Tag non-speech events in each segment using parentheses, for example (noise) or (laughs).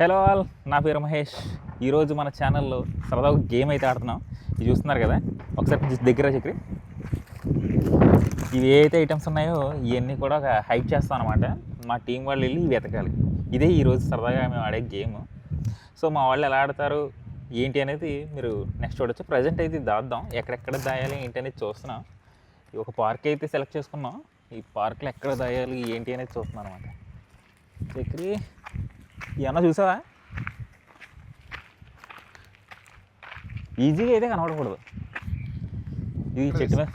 Hello all నా పేరు మహేష్. ఈరోజు మన ఛానల్లో ఒక గేమ్ అయితే ఆడుతున్నాం. ఇది చూస్తున్నారు కదా? ఒకసారి దగ్గర చక్రి. ఇవి ఏవైతే ఐటమ్స్ ఉన్నాయో ఇవన్నీ కూడా ఒక హైక్ చేస్తాం అనమాట మా టీం వాళ్ళు వెళ్ళి వెతకాలి. ఇదే ఈరోజు సరదాగా మేము ఆడే గేమ్. సో మా వాళ్ళు ఎలా ఆడతారు ఏంటి అనేది మీరు నెక్స్ట్ చూడొచ్చు. ప్రజెంట్ అయితే దాద్దాం. ఎక్కడెక్కడ దాయాలి ఏంటి అనేది చూస్తున్నాం. ఈ ఒక పార్క్ అయితే సెలెక్ట్ చేసుకున్నాం. ఈ పార్క్లో ఎక్కడ దాయాలి ఏంటి అనేది చూస్తున్నాం అనమాట చక్రి. ఏమన్నా చూసావా? ఈజీగా అయితే కనబడకూడదు ఇది చెట్టు మీద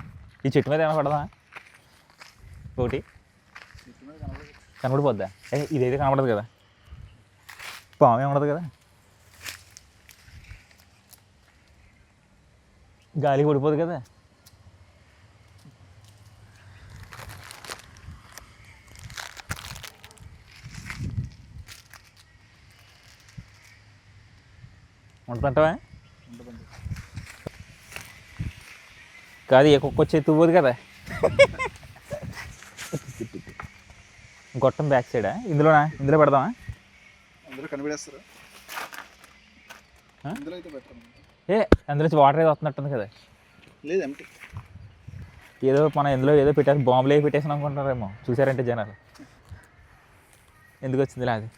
ఈ చెట్టు మీద ఏమైనా పడదా? ఒకటి కనబడిపోద్దా ఏ ఇదైతే కనబడదు కదా. పాము ఏమడదు కదా. గాలి పడిపోదు కదా. ఉంటుందంటావా? కాదు ఏ కుక్క వచ్చి ఎత్తుపోదు కదా. గొట్టం బ్యాక్ సైడా ఇందులోనా? ఇందులో పెడదామా? కనిపెడేస్తారు? ఇందులో అయితే బెటర్ ఏ అందులో వాటర్ ఏదో వస్తున్నట్టుంది కదా. లేదు ఎంటీ ఏదో మనం ఎందులో ఏదో పెట్టేసి బాంబులు పెట్టేసాం అనుకుంటారేమో చూసారంటే జనాలు. ఎందుకు వచ్చింది అది?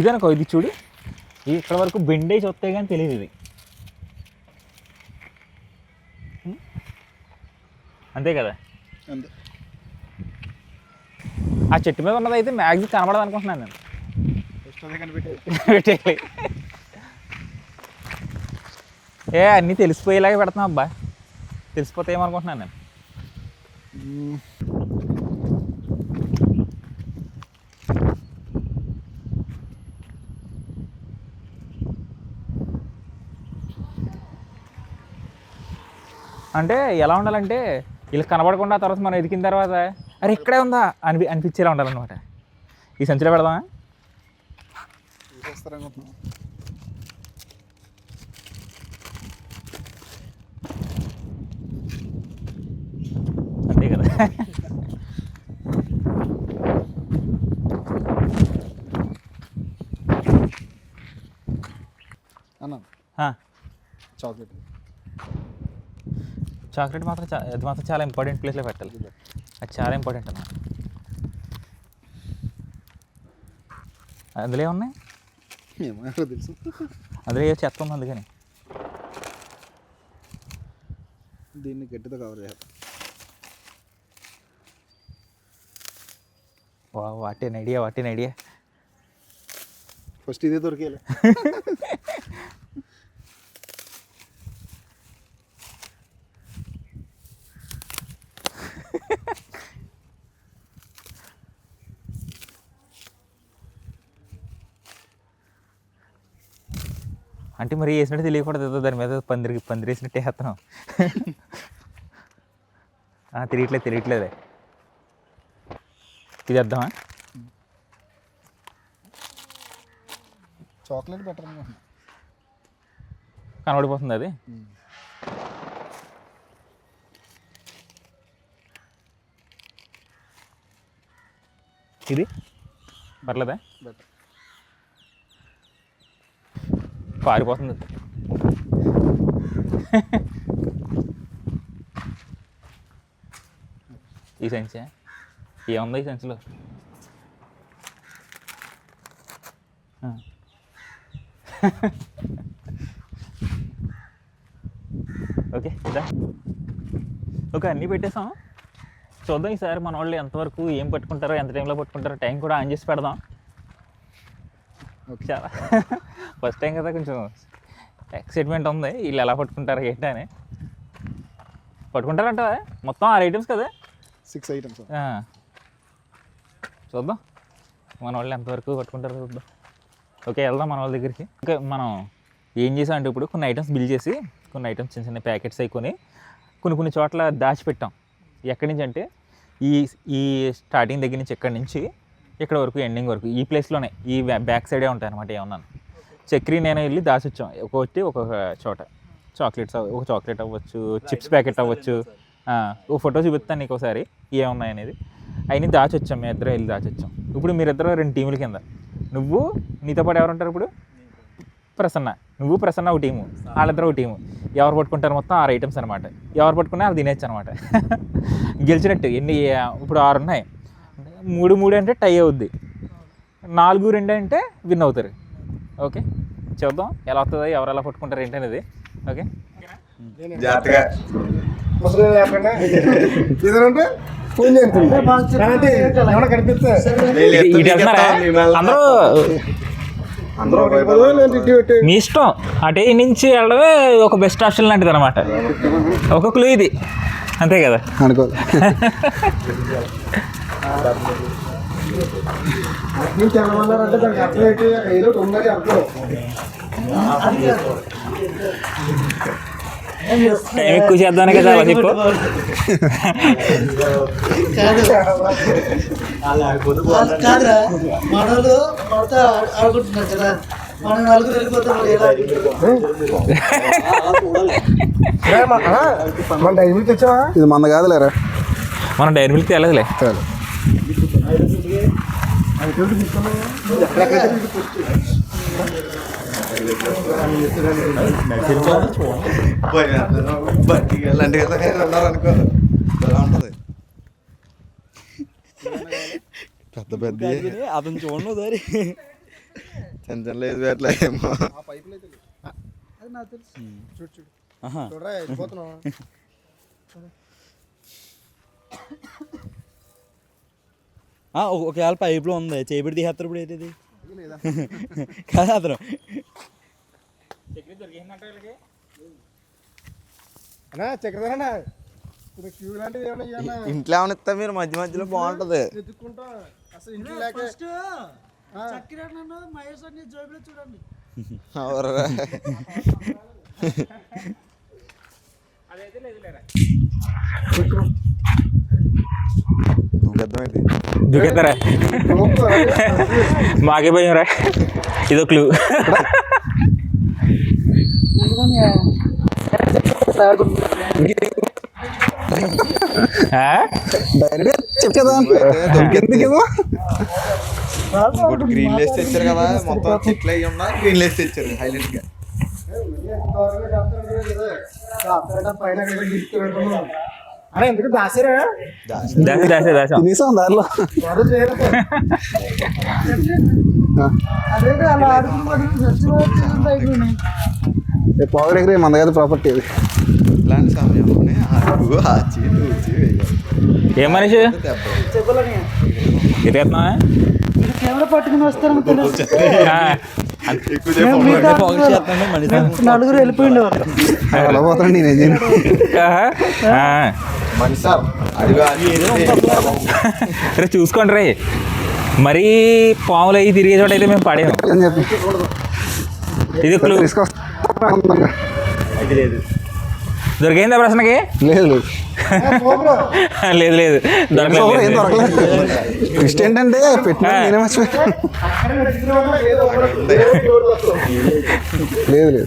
ఇదనుకో ఇది చూడు. ఇక్కడ వరకు బెండేజ్ వస్తాయి కానీ తెలియదు ఇది? అంతే కదా? అంతే. ఆ చెట్టు మీద ఉన్నది అయితే మ్యాక్సిమం కనబడదు అనుకుంటున్నాను నేను. పెట్టేయాలి. ఏ అన్నీ తెలిసిపోయేలాగా పెడతాం అబ్బా. తెలిసిపోతే ఏమనుకుంటున్నాను నేను? అంటే ఎలా ఉండాలంటే వీళ్ళకి కనబడకుండా తర్వాత మనం ఎదికిన తర్వాత అరే ఇక్కడే ఉందా అనిపి అనిపించేలా ఉండాలన్నమాట. ఈ సంచిలో పెడదామా? అంతే కదా. అన్న. చాక్లెట్. చాక్లెట్ మాత్రం చా- అది మాత్రం చాలా ఇంపార్టెంట్ ప్లేస్లో పెట్టాలి అది చాలా ఇంపార్టెంట్ అన్న అందులో ఏమున్నాయి ఏమో ఎవరో తెలుసు అందులో ఏ చెత్త ఉంది అందుకని దీన్ని గట్టితో కవర్ చేయాలి వా what an idea what an idea first ఇదే దొరికేయాలి అంటే మరి వేసినట్టు తెలియకూడదు ఏదో దాని మీద పందిరి పందిరి వేసినట్టు వేస్తున్నాం. ఆ, తెలియట్లేదు తెలియట్లేదే. ఇది వేద్దామా? చాక్లెట్ బెటర్ కనబడిపోతుంది అది? ఇది? పర్లేదా? బెటర్. పారిపోతుంది. ఈ సంచి ఏముంది ఈ సంచిలో ఆ. ఓకే ఇదా. ఓకే అన్నీ పెట్టేసాం. చూద్దాం ఈసారి మన వాళ్ళు ఎంతవరకు ఏం పట్టుకుంటారో ఎంత టైంలో పట్టుకుంటారో టైం కూడా ఆన్ చేసి పెడదాం. ఓకే. చాలా. ఫస్ట్ టైం కదా కొంచెం ఎక్సైట్మెంట్ ఉంది. వీళ్ళు ఎలా పట్టుకుంటారు ఏంటి అని. పట్టుకుంటారంట. మొత్తం ఆరు ఐటమ్స్ కదా? Six items. చూద్దాం. మన వాళ్ళు ఎంతవరకు పట్టుకుంటారో చూద్దాం. ఓకే వెళ్దాం మన వాళ్ళ దగ్గరికి. ఓకే మనం ఏం చేసాం అంటే ఇప్పుడు కొన్ని ఐటమ్స్ బిల్ చేసి కొన్ని ఐటమ్స్ చిన్న చిన్న ప్యాకెట్స్ అయికొని కొన్ని కొన్ని చోట్ల దాచిపెట్టాం. ఎక్కడి నుంచి అంటే ఈ ఈ స్టార్టింగ్ దగ్గర నుంచి ఎక్కడి నుంచి ఇక్కడ వరకు ఎండింగ్ వరకు ఈ ప్లేస్లోనే ఈ బ్యాక్ సైడే ఉంటాయి అనమాట ఏమన్నాను చక్రి నేను వెళ్ళి దాచిచ్చాం ఒక్కొక్కటి ఒక్కొక్క చోట. చాక్లెట్స్ ఒక చాక్లెట్ అవ్వచ్చు చిప్స్ ప్యాకెట్ అవ్వచ్చు. ఓ ఫోటో చూపిస్తాను నీకు ఒకసారి ఏమున్నాయి అనేది అవన్నీ దాచొచ్చాం మీ ఇద్దరు వెళ్ళి దాచొచ్చాం. ఇప్పుడు మీరిద్దరు రెండు టీముల కింద. నువ్వు నీతో పాటు ఎవరు ఉంటారు ఇప్పుడు? ప్రసన్న. నువ్వు ప్రసన్న ఒక టీము. వాళ్ళిద్దరు ఒక టీము. ఎవరు పట్టుకుంటారు మొత్తం ఆరు ఐటమ్స్ అనమాట ఎవరు పట్టుకున్నా వాళ్ళు తినేచ్చు అనమాట (laughs) గెలిచినట్టు ఎన్ని ఇప్పుడు ఆరు ఉన్నాయి. మూడు మూడు అంటే టై అవుద్ది. నాలుగు రెండు అంటే విన్ అవుతారు. ఓకే? చూద్దాం. ఎలా వస్తుందో ఎవరు ఎలా పట్టుకుంటారు ఏంటి అనేది ఓకే? జాగ్రత్తగా. అందరూ మీ ఇష్టం. అటే నుంచి వెళ్ళడమే ఒక బెస్ట్ ఆప్షన్ లాంటిది అనమాట ఒక క్లూ ఇది. అంతే కదా. అనుకో. (laughs) దానికి ఏదో ఉన్నది అర్థం టైం ఎక్కువ చేద్దానే కదా అలా చెప్పు కాదురా మనోళ్ళు మనతో ఆడుకుంటున్నారు కదా. మనం నలుగురు వెళ్ళిపోతే మన డైరీ తెచ్చావా? ఇది మంద కాదులేరా మనం డైరీ మిల్క్ తేలేదులే. చాలు బట్టి అలాంటి ఉన్నారనుకో ఎలా ఉంటుంది పెద్ద పెద్ద అతను చూడను దారి చిన్న చిన్న లేదు పెట్టలే ఏమో అది నాకు తెలుసు. చూడు చూడు. ఆహా. చూడరా (laughs) ఒకవేళ పైపులో ఉంది చేపెట్టి తీసేస్తారు ఇప్పుడు అయితే ఇది? కాదు అతను. ఇంట్లో ఏమైనా ఇస్తా మీరు మధ్య మధ్యలో బాగుంటుంది. చూడండి. దూకేస్తారా మాకే భయం రా. ఇదో క్లూ గ్రీన్ లేస్ తెచ్చారు కదా మొత్తం చెట్లు అయ్యి ఉన్నా గ్రీన్ లేస్ తెచ్చారు హైలైట్గా. ఎందుకు దాసారా దాసి దాసే దాసాం తినేసాం దారిలో అదే అలా ఆడుకున్నప్పుడు చచ్చిపోతుంది అయిపోయినాయి పవర్ ఎగరే మన దగ్గర ప్రాపర్టీ అది ఇలాంటి సమయంలోనే అడుగు ఆచి నూచి వేయాలి ఏం మనిషి దెబ్బ చెప్పలని ఎత్తుకెత్తున్నా కెమెరా పట్టుకుని వస్తారని తెలుసు ఎక్కువ సేపు మిగతా పొగ చేస్తాను మనిషి నలుగురు వెళ్ళిపోయింది వాళ్ళు అలా పోతాను నేనేం రే చూసుకోండి రే. మరీ పాములు అయ్యి తిరిగే చోట అయితే మేము పడేము ఇది క్లూ. తీసుకొస్తా దొరికిందా ప్రశ్నకి? లేదు లేదు. లేదు ట్విస్ట్ ఏంటంటే పెట్టిన నేనే లేదు లేదు.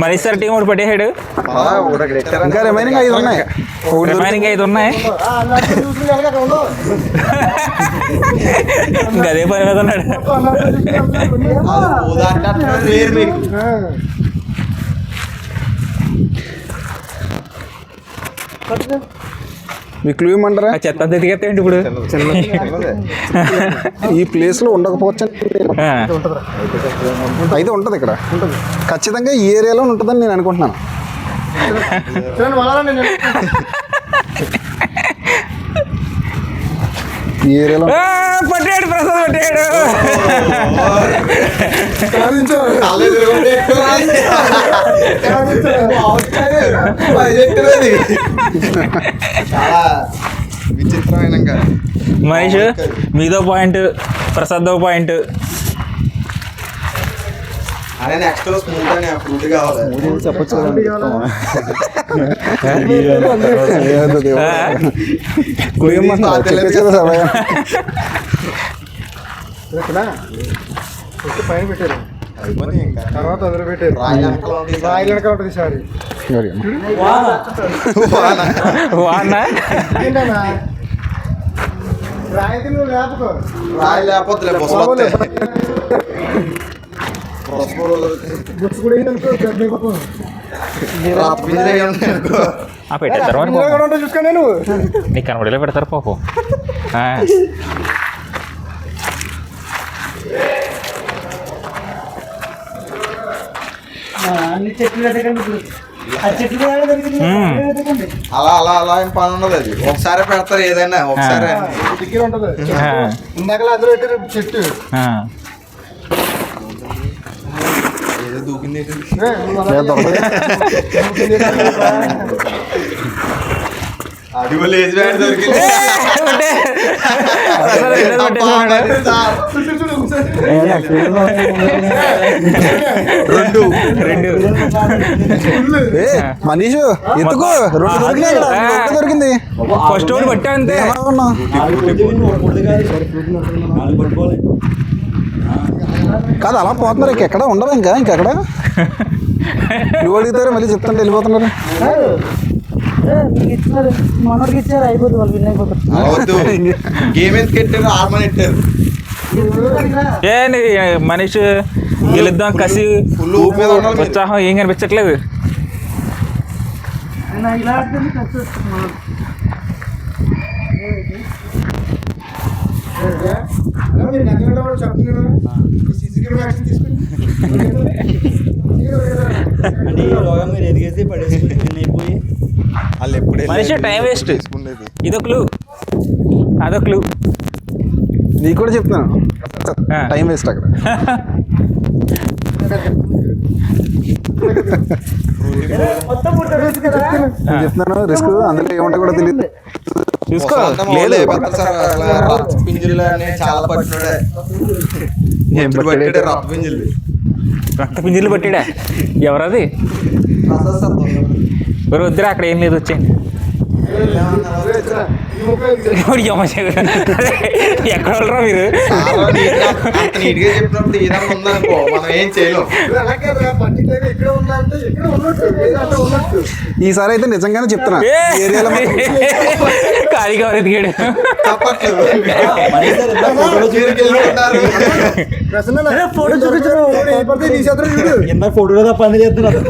మనిషి సార్ టీం ఒకటి పట్టేసాడు ఇంకా రిమైనింగ్ ఐదు ఉన్నాయి. రిమైనింగ్ ఐదు ఉన్నాయి. ఇంకా అదే పని మీద ఉన్నాడు. మీకు మీ క్లూ చెత్త అంతా ఎతికేస్తాయండి ఇప్పుడు? (laughs) ఈ ప్లేస్లో ఉండకపోవచ్చు అయితే ఉంటది ఇక్కడ. ఖచ్చితంగా ఈ ఏరియాలో ఉంటుందని నేను అనుకుంటున్నాను. ఈ ఏరియాలో? ఆ, పట్టాడు ప్రసాద్ పట్టాడు. విచిత్రమైన. మనిషి మీదో పాయింట్ ప్రసాద్ పాయింట్. అదే నెక్స్ట్ స్మూత్ అని ఫ్రూట్ కావాలి. చెప్పొచ్చు పైన పెట్టారు. తర్వాత అందులో పెట్టారు. రాయి వెనక ఉంటుంది సారి. రాయి లేకపోతే బుసలు వస్తాయి బుసలు బుక్స్ కూడా ఏంటనుకో పెద్ద గొప్ప. రాత్రి పింజరే ఉంటాయి అనుకో. ఆ పెట్టేస్తారు మరి ఇందులో కూడా నీకు కనబడేలా పెడతారు పాపం అన్ని చెట్లు అలా అలా అలా ఏం పని ఉండదు అది ఒకసారి పెడతారు ఏదైనా ఒకసారి ఇందాక అందులో చెట్టు ఆ. ఏదో దూకింది అది కూడా లేచి బ్యాట్ దొరికింది. రెండు రెండు మనీషు ఎత్తుకో రెండు దొరికినాయి ఇక్కడ. దొరికింది ఫస్ట్ ఒకటి పట్టా అంతే ఏమనుకున్నా నాలుగు కొడితే వీళ్ళు ఒక కొడితే కాదు. అలా పోతున్నారు. ఇంకెక్కడ ఉండరు ఇంకా ఇంకెక్కడ నువ్వు అడుగుతారు మళ్ళీ చెప్తుంటే వెళ్ళిపోతున్నారు. మనోడికి ఇచ్చారు అయిపోతుంది వాళ్ళు విన్ అయిపోతారు గేమ్ ఎందుకు ఏ మనిషి గెలుద్దాం కసి. ఉత్సాహం ఏం కనిపించట్లేదు. ఇలా అంటే ఈ లోగా మీరు ఎదిగేసి పడేసుకుని అయిపోయి? వాళ్ళు ఎప్పుడే మనిషి టైం వేస్ట్ తీసుకునేది ఇదో క్లూ అదో క్లూ నీకు కూడా చెప్తున్నాను. టైం వేస్ట్ అక్కడ. (laughs) చెప్తున్నాను రిస్క్ అందులో ఏమంటా కూడా తెలియదు. చూసుకో లేదు. పింజులు చాలా పట్టినాడే. పట్టాడే? రక్త పింజులు. రక్త పింజీలు పట్టాడా? ఎవరది? ఎవరు వద్దురా అక్కడ ఏం లేదు వచ్చేయండి. ఇప్పుడు జమ చేయదు. ఎక్కడ వాళ్ళరా మీరు? ఈసారి అయితే నిజంగానే చెప్తున్నా. ఖాళీగా ఎదిగాడు? ఫోటో చూపించడం ఏ పడితే తీసేద్దరు చూడు. ఇందాక ఫోటోలో తప్ప పని చేస్తున్నారు.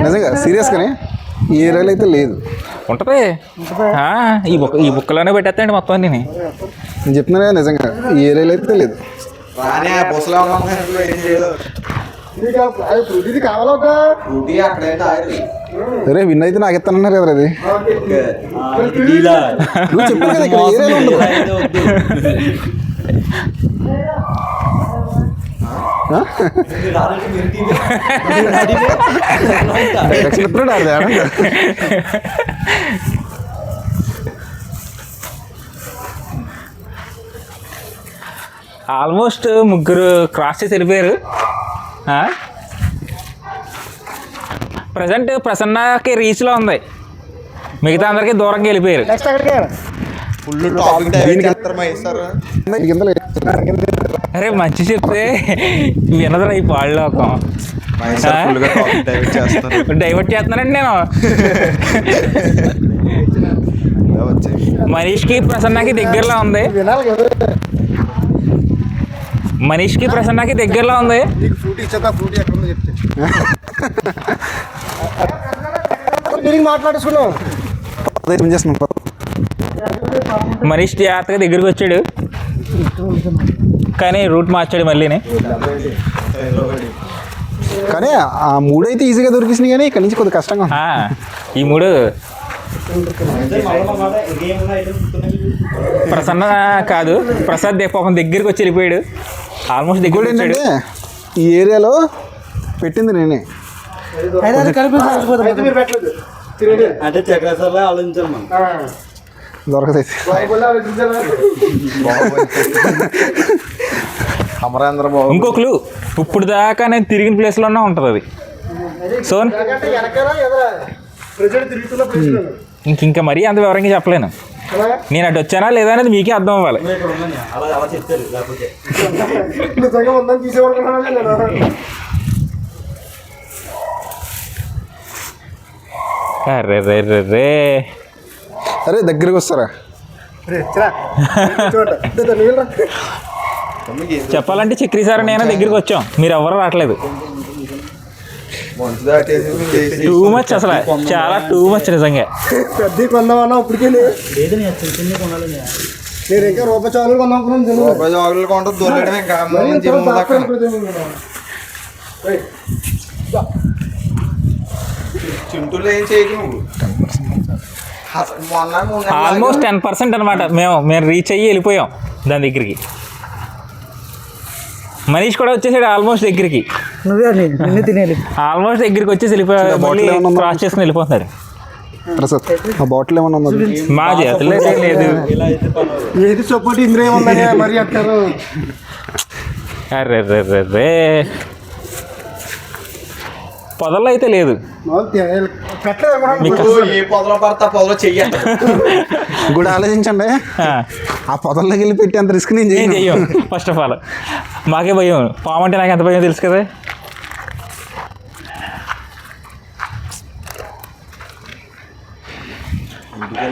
నిజంగా సీరియస్ గానే ఈ ఏరియాలో అయితే లేదు. ఉంటది. ఆ, ఈ బుక్ ఈ బుక్కలోనే పెట్టేస్తాండి మొత్తం అన్ని. నేను చెప్తున్నాను కదా నిజంగా ఈ ఏరియాలో అయితే లేదు. ఏం అరే విన్ అయితే నాకు ఇస్తానన్నారు కదా అది చెప్పావు కదా ఇక్కడ ఏరియాలో ఉండదు డీలా అయితే వద్దు. ఆ? మీరు రానంటే మీరు టీవీ. మీరు నా టీవీ. డైరెక్షన్ ఇస్తున్నాడు (laughs) ఆల్మోస్ట్ ముగ్గురు క్రాస్ చేసి వెళ్ళిపోయారు. ప్రజెంట్ ప్రసన్నకి రీచ్లో ఉంది. మిగతా అందరికీ దూరంగా వెళ్ళిపోయారు. అరే మంచి చెప్తే వినదురా ఈ పాళ్ళలోకం డైవర్ట్ చేస్తున్నానండి నేను. మనీష్కి ప్రసన్నకి దగ్గరలో ఉంది. మనీష్కి ప్రసన్నకి దగ్గరలో ఉంది. చేస్తున్నాం మనీష్ జాగ్రత్తగా దగ్గరికి వచ్చాడు. కానీ రూట్ మార్చాడు మళ్ళీని. కానీ ఆ మూడైతే ఈజీగా దొరికిసినాయి కానీ ఇక్కడ నుంచి కొద్దిగా కష్టంగా ఉంది. ఆ, ఈ మూడు మళ్ళా? ప్రసన్న కాదు ప్రసాద్ దే పాపం దగ్గరికి వచ్చి వెళ్ళిపోయాడు. ఆల్మోస్ట్ దగ్గర ఇంకోటి వచ్చాడు. ఏంటంటే ఈ ఏరియాలో పెట్టింది నేనే. అయితే అది కలిపి అయితే అంటే చక్రసార్లో ఆలోచించాలి మనం. దొరకదైతే. అమరేంద్ర బాబు ఇంకో క్లూ ఇప్పుడు దాకా నేను తిరిగిన ప్లేస్లోనే ఉంటుంది అది. సో ఇంక ఇంకా మరీ అంత వివరంగా చెప్పలేను. నేను అటు వచ్చానా లేదా అనేది మీకే అర్థం అవ్వాలి. అరే రే రే రే. అరే దగ్గరికి వస్తారా. చెప్పాలంటే చక్రి సార్ నేను దగ్గరికి వచ్చాం. మీరు ఎవరు రావట్లేదు. టూ మచ్ అసలు. చాలా టూ మచ్ నిజంగా. పెద్దవి కొందామన్నా ఇప్పటికే లేదు. నేను ఇంకా రూపాయి చాలు జనం. రూపాయి కొంటే దొరకడం ఇంకా. చింటూలు ఏం చేయకు నువ్వు అసలు మొన్న మూడు నెలలు ఆల్మోస్ట్ టెన్ పర్సెంట్ అనమాట మేము మేము రీచ్ అయ్యి వెళ్ళిపోయాం దాని దగ్గరికి. మనీష్ కూడా వచ్చేసాడు ఆల్మోస్ట్ దగ్గరికి. నువ్వే ఆల్మోస్ట్ దగ్గరికి వచ్చేసి వెళ్ళిపోయాడు మళ్ళీ? క్రాస్ చేసుకుని వెళ్ళిపోతున్నాడు ప్రసాద్ ఆ బాటిల్ ఏమన్నా మా లేదు. ఏది సపోర్ట్ మరి అంటారు అరే రే రే పడతా పొదలో చెయ్యాలి కూడా ఆలోచించండి. ఆ, పొదల్లోకి వెళ్ళి పెట్టి అంత రిస్క్ నేను చెయ్యం ఫస్ట్ ఆఫ్ ఆల్ మాకే భయం. పాము అంటే నాకు ఎంత భయం తెలుసు కదా?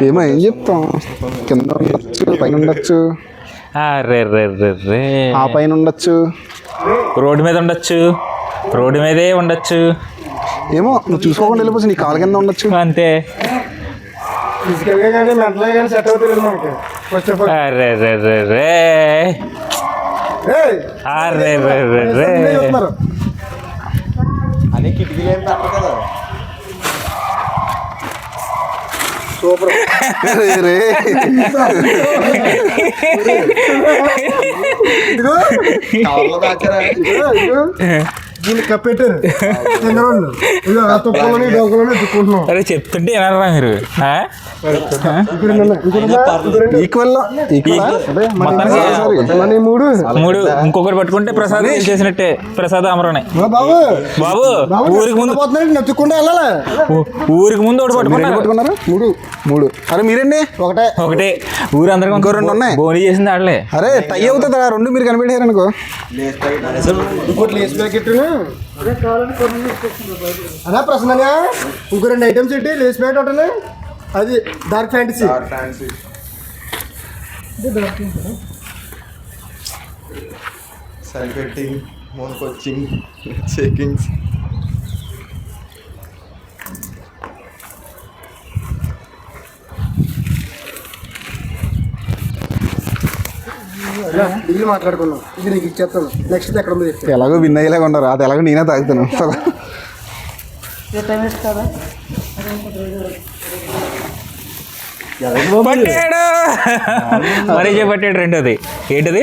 ఏమో ఏం చెప్తాం? కింద ఉండొచ్చు పైన ఉండొచ్చు. అరే రే రే రే. ఆ పైన ఉండొచ్చు. రోడ్డు మీద ఉండొచ్చు. రోడ్డు మీదే ఉండొచ్చు. ఏమో నువ్వు చూసుకోకుండా వెళ్ళిపోవచ్చు నీ కాళ్ళ కింద ఉండొచ్చు. అంతే. ఫిజికల్గా కానీ మెంటల్గా కానీ సెట్ అవుతుంది మనకి. ఫస్ట్ ఆఫ్ ఆల్ అరే రే రే రే. ఏయ్, అరే రే రే రే. అన్నీ చూస్తున్నారు. అని కిటికీలు ఏం పెట్టరు కదా? సూపర్. రే రే. ఇదిగో. కవర్లో దాచారా? ఇదిగో, దీన్ని కప్పెట్టారు. తిన్నరోళ్ళు ఇదిగో ఆ తుప్పలోని డోకలోని దుక్కుంటున్నాం. అరే చెప్తుంటే వినరా మీరు? మూడు. మూడు. ఇంకొకటి పట్టుకుంటే ప్రసాద్ చేసినట్టే. ప్రసాద్ అమరనే ఓ బాబు. బాబు ఊరికి ముందు పోతున్నాడు నచ్చుకుంటే వెళ్ళాలి? ఊరికి ముందు ఒకటి పట్టుకున్నారు పట్టుకున్నారు? మూడు. మూడు. అరే మీరండి ఒకటే. ఒకటే. ఊరు అందరికి ఇంకో రెండు ఉన్నాయి. బోని చేసింది ఆడలే. అరే టై అవుతుంది రెండు మీరు కనిపెట్టారు అనుకో ఇంకోటి లేస్ ప్యాకెట్ అదే ప్రశ్న ఇంకో రెండు ఐటమ్స్ ఏంటి లేస్ ప్యాకెట్ ఒకటి అది డార్క్ ఫ్యాంటసీ సరిపెట్టింగ్ మునుకొచ్చింగ్ చెకింగ్స్ డీల్ మాట్లాడుకున్నాం ఇది నీకు ఇచ్చేస్తాను. నెక్స్ట్ ఎక్కడ ఉంది ఎలాగో విన్ అయ్యేలాగా ఉన్నారు అది ఎలాగో నేనే తాగుతాను. పట్టాడు. మరీ పట్టాడు రెండోది. ఏంటది?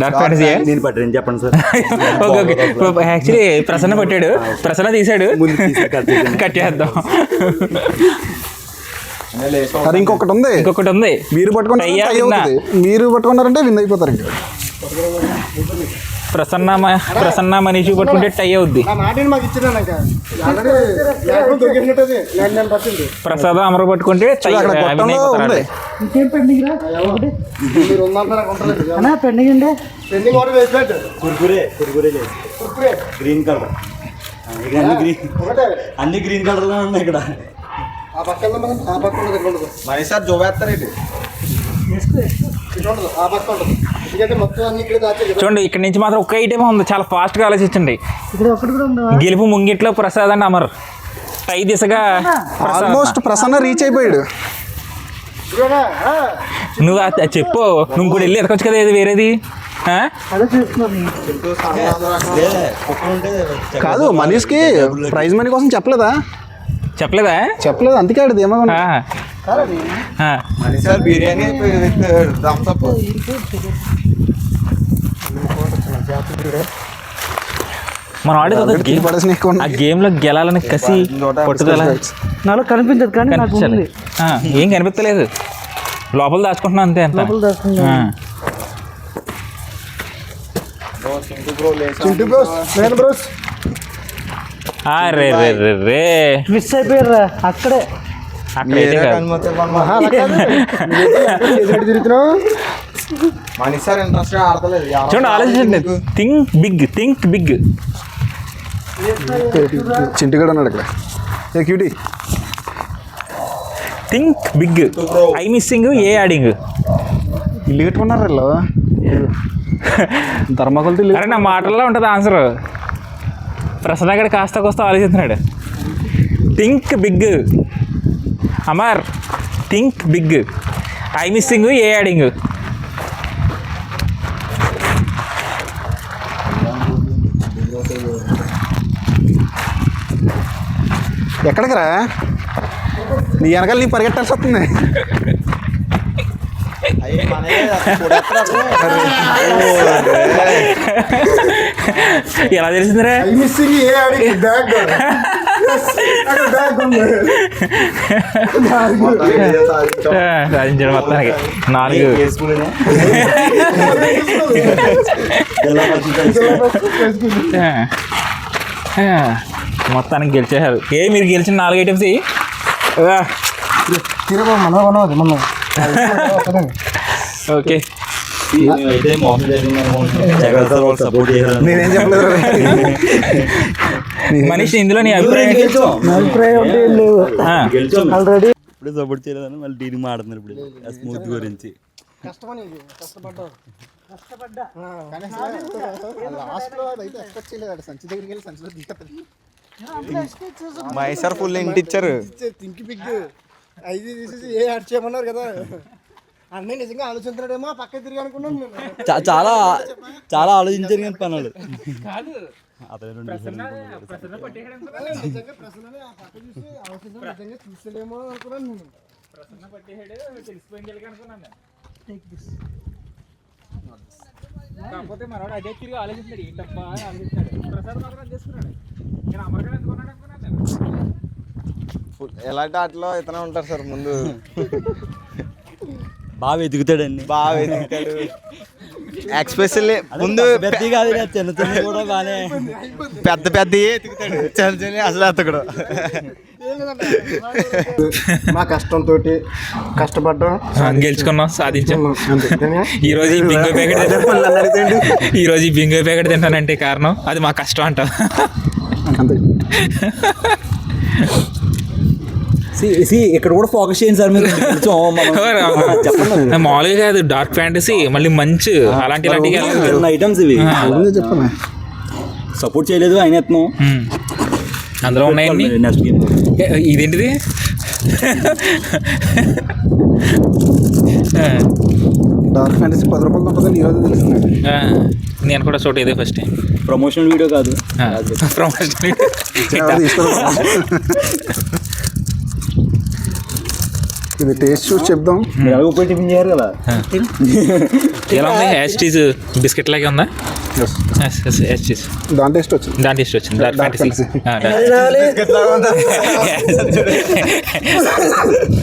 డార్క్ ఫ్యాంటసీ నేను పట్టండి చెప్పండి sir. (laughs) Okay okay. (laughs) Actually Prasanna పట్టాడు. ప్రసన్న తీసాడు. (laughs) కట్ చేద్దాం. అరే ఇంకొకటి ఉంది. ఇంకొకటి ఉంది. మీరు పట్టుకున్నారంటే టై టై అవుతుందా? అవుతుంది మీరు పట్టుకున్నారంటే విన్ అయిపోతారు ఇంకా. ప్రసన్న ప్రసన్న మనీషి పట్టుకుంటే టై అవుద్ది. ప్రసాద్ అమర పట్టుకుంటే. Green colour. అన్ని గ్రీన్ ఒకటే. అన్ని గ్రీన్ కలర్ ఉన్నాయి ఇక్కడ. మనం సార్ కదా చూడండి ఇక్కడ నుంచి మాత్రం ఒక్క ఐటమ్ ఉంది. చాలా ఫాస్ట్గా ఆలోచించండి. ఇక్కడ ఒకటి కూడా ఉందా? గెలుపు ముంగిట్లో ప్రసాద్ అండ్ అమర్. టై దిశగా ప్రసాద్. ఆల్మోస్ట్ ప్రసన్న రీచ్ అయిపోయాడు. నువ్వు అది చెప్పు. నువ్వు కూడా వెళ్ళి ఎదకొచ్చు కదా ఇది వేరేది? కాదు మనీష్కి ప్రైజ్ మనీ కోసం చెప్పలేదా? చెప్పలేదా? చెప్పలేదు అందుకే ఆడిది ఏమో బిర్యానీ మనం ఆడేది ఒక కింద గేమ్ పడేసిన ఎక్కువ ఆ. గేమ్లో గెలాలని కసి పట్టుదల నాలో కనిపించదు కానీ నాకు కనిపించాలి ఉంది. ఆ, ఏం కనిపించలేదు. లోపల దాచుకుంటున్నాం అంతే అంత. లోపల దాచుకుంటున్నాం. ఆ. చింటి బ్రోస్ నేను బ్రోస్ ఆ, రే. రే రే రే మిస్ అయిపోయారా అక్కడే చూడండి ఆలోచించండి. థింక్ బిగ్ థింక్ బిగ్ చింటిగాడు ఉన్నాడు ఇక్కడ. ఏ cutie. Think big I missing a adding ఇల్లు కట్టుకున్నారు వీళ్ళు (laughs) ధర్మకొలతో ఇల్లు అరే నా మాటల్లో ఉంటుంది ఆన్సర్ ప్రసాద్ గడ కాస్త కోస్త ఆలోచిస్తున్నాడు. Think big. Amar think big. I missing a adding. ఎక్కడికి రా నీ వెనకాల నీ పరిగెట్టాల్సి వస్తుంది. (laughs) ఎలా తెలిసిందిరా? సాధించాడు మొత్తానికి నాలుగు. మొత్తానికి గెలిచేశారు. ఏ మీరు గెలిచిన నాలుగు ఐటమ్స్ తిరగ మనం ఓకే. నేనేం చెప్పలేదు. మనీష్ ఇందులో నీ అభిప్రాయం ఆల్రెడీ ఇప్పుడే సపోర్ట్ చేయలేదని మళ్ళీ టీని మాడుతున్నారు ఇప్పుడు స్మూత్ గురించి కష్టమని కష్టపడ్డావు కష్టపడ్డా లాస్ట్లో అయితే ఎక్స్పెక్ట్ చేయలేదు సంచి దగ్గరికి వెళ్ళి సంచిలో దిగేస్తాడు మహేష్ సార్ ఫుల్ ఇంటి ఇచ్చారు థింక్ బిగ్ ఐదు తీసేసి ఏ యాడ్ చేయమన్నారు కదా అన్నీ నిజంగా ఆలోచించాడేమో పక్క తిరిగి అనుకున్నాను నేను చాలా చాలా ఆలోచించారు కానీ పనులు అతను రెండు విషయాలు అనుకున్నాడు. నిజంగా ప్రశ్ననే ఆ పక్క చూసి ఆలోచించాడు నిజంగా చూసాడేమో అనుకున్నాను నేను కాకపోతే మనోడు అదే తిరిగి ఆలోచిస్తాడు ఏంటబ్బా అని ఆలోచిస్తాడు. ప్రసాద్ మాత్రం చేసుకున్నాడు. నేను అమరగాడు అనుకున్నాడు అనుకున్నాను ఫుల్ ఎలాంటి ఆటలో ఇతనే ఉంటారు సార్ ముందు. (laughs) బాగా వెతుకుతాడండి బాగా వెతుకుతాడు ఎక్స్పెషల్లీ ముందు పెద్ద కాదు చిన్న చిన్న కూడా బాగానే. పెద్ద పెద్ద ఎతుకుతాడు చిన్న చిన్న అసలు ఎత్తకడు మా కష్టంతో కష్టపడ్డాం. గెలుచుకున్నాం సాధించాం. అంతే ఈ రోజు ఈ బింగో ప్యాకెట్ తింటాను ఈ రోజు ఈ బింగో ప్యాకెట్ తింటానంటే కారణం అది మా కష్టం అంట అంతే. ఇక్కడ కూడా ఫోకస్ చేయండి సార్ మీరు. చెప్పండి. మామూలుగా కాదు డార్క్ ఫ్యాంటసీ మళ్ళీ మంచు అలాంటి. చిన్న ఐటమ్స్ ఇవి. అదే చెప్పాను? సపోర్ట్ చేయలేదు ఆయన ఎత్తున్నాం. అందులో ఉన్నాయండి? నెక్స్ట్ గేమ్ ఇదేంటిది? డార్క్ ఫ్యాంటసీ పది రూపాయలు ఉంటుందని ఈరోజు తెలిసింది ఆ, నేను కూడా చోట ఇదే ఫస్ట్ ప్రమోషన్ వీడియో కాదు. ప్రమోషన్ తీసుకోరు. ఇది టేస్ట్ చూసి చెప్దాం. టిఫిన్ కదా. ఎలా ఉంది? చీజ్ బిస్కెట్ లాగే ఉందా? చీజ్ దాని టేస్ట్ వచ్చింది. దాని టేస్ట్ వచ్చింది. Dark fantasy. (laughs)